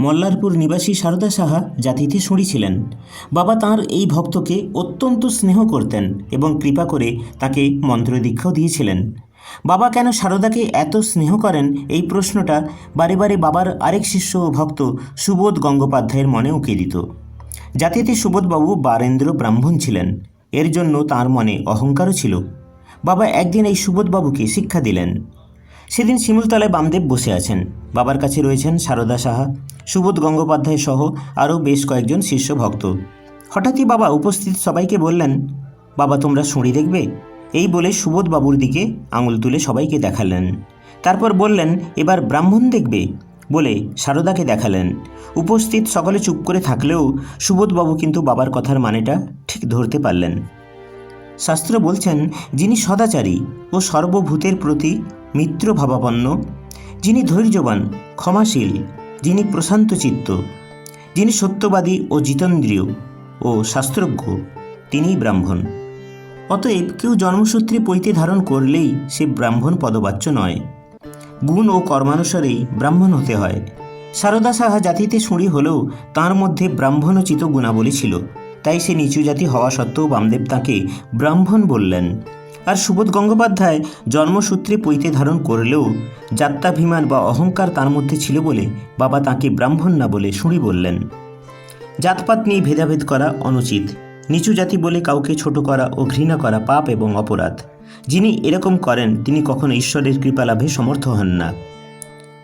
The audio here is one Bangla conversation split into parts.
মল্লারপুর নিবাসী সারদা সাহা জাতিতে শুঁড়ি ছিলেন বাবা তাঁর এই ভক্তকে অত্যন্ত স্নেহ করতেন এবং কৃপা করে তাকে মন্ত্রদীক্ষাও দিয়েছিলেন। বাবা কেন সারদাকে এত স্নেহ করেন? এই প্রশ্নটা বারে বারে বাবার আরেক শিষ্য ও ভক্ত সুবোধ গঙ্গোপাধ্যায়ের মনে উকে দিত। জাতিতে সুবোধবাবু বারেন্দ্র ব্রাহ্মণ ছিলেন। এর জন্য তার মনে অহংকারও ছিল। বাবা একদিন এই সুবোধবাবুকে শিক্ষা দিলেন। সেদিন শিমুলতলায় বামদেব বসে আছেন। বাবার কাছে রয়েছেন সারদা সাহা। সুবোধ গঙ্গোপাধ্যায় সহ আরও বেশ কয়েকজন শিষ্য ভক্ত। হঠাৎই বাবা উপস্থিত সবাইকে বললেন, বাবা, তোমরা শুঁড়ি দেখবে? এই বলে সুবোধবাবুর দিকে আঙুল তুলে সবাইকে দেখালেন। তারপর বললেন, এবার ব্রাহ্মণ দেখবে? বলে সারদাকে দেখালেন। উপস্থিত সকলে চুপ করে থাকলেও সুবোধবাবু কিন্তু বাবার কথার মানেটা ঠিক ধরতে পারলেন। শাস্ত্র বলছেন, যিনি সদাচারী ও সর্বভূতের প্রতি মিত্র ভাবাপন্ন, যিনি ধৈর্যবান, ক্ষমাশীল যিনি প্রশান্ত চিত্ত, যিনি সত্যবাদী ও জিতেন্দ্রীয় ও শাস্ত্রজ্ঞ, তিনিই ব্রাহ্মণ। অতএব কেউ জন্মসূত্রে পৈতে ধারণ করলেই সে ব্রাহ্মণ পদবাচ্য নয়। গুণ ও কর্মানুসারেই ব্রাহ্মণ হতে হয়। সারদা সাহা জাতিতে শুঁড়ি হলেও তার মধ্যে ব্রাহ্মণোচিত গুণাবলী ছিল। তাই সে নিচু জাতি হওয়া সত্ত্বেও বামদেব তাকে ব্রাহ্মণ বললেন। আর সুবোধ গঙ্গোপাধ্যায় জন্মসূত্রে পৈতে ধারণ করলেও যাত্রাভিমান বা অহংকার তার মধ্যে ছিল বলে বাবা তাকে ব্রাহ্মণ না বলে শুঁড়ি বললেন। জাতপাত নিয়ে ভেদাভেদ করা অনুচিত। নিচু জাতি বলে কাউকে ছোট করা ও ঘৃণা করা পাপ এবং অপরাধ। যিনি এরকম করেন, তিনি কখনো ঈশ্বরের কৃপা লাভে সমর্থ হন না।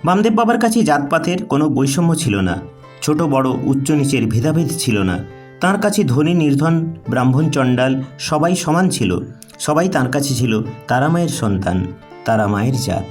বামদেব বাবার কাছে জাতপাতের কোনো বৈষম্য ছিল না। ছোট, বড়, উচ্চ, নিচের ভেদাভেদ ছিল না। তার কাছে ধনী, নির্ধন, ব্রাহ্মণ, চণ্ডাল সবাই সমান ছিল। সবাই তার কাছে ছিল তারা মায়ের সন্তান তারা মায়ের জাত।